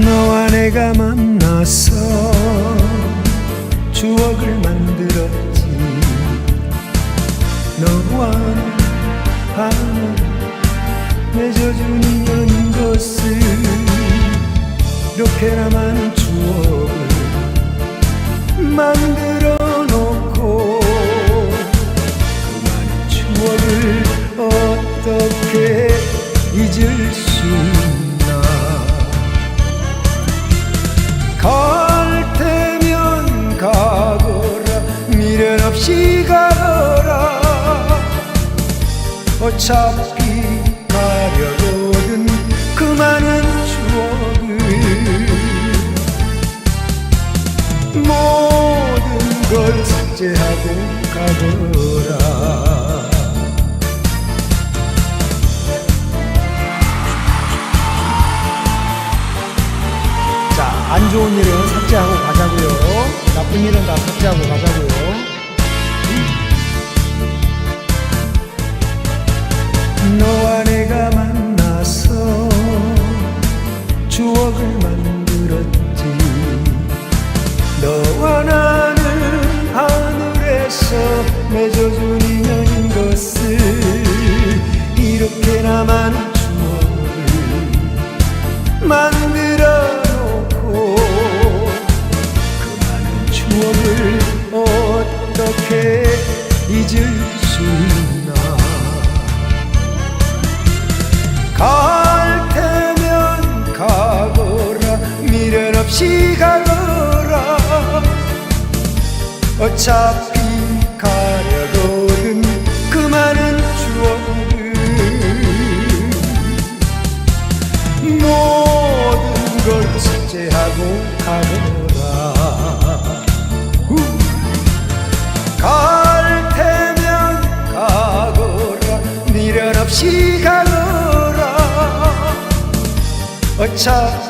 너와 내가 만나서 추억을 만들었지. 너와 하나 맺어준 인연인 것을 이렇게나 많은 추억을 만들 없이 가거라 어차피 가려거든 그 많은 추억을 모든 걸 삭제하고 가거라 자, 안 좋은 일은 삭제하고 가자고요. 나쁜 일은 다 삭제하고 가자고요. 하늘에서 맺어준 인연인 것을 이렇게나 많은 추억을 만들어 놓고 그 많은 추억을 어떻게 잊을 수 있나? 갈 테면 가거라 미련 없이 가거라. 어차피 가거라. 후. 갈 테면 가거라. 미련 없이 가거라. 어차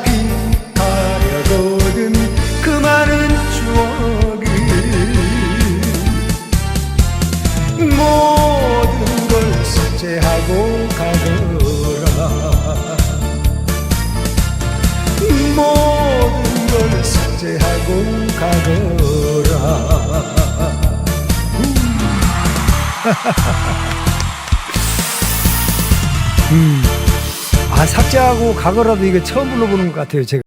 삭제하고 가거라 음. 아 삭제하고 가거라도 이게 처음 불러보는 것 같아요 제가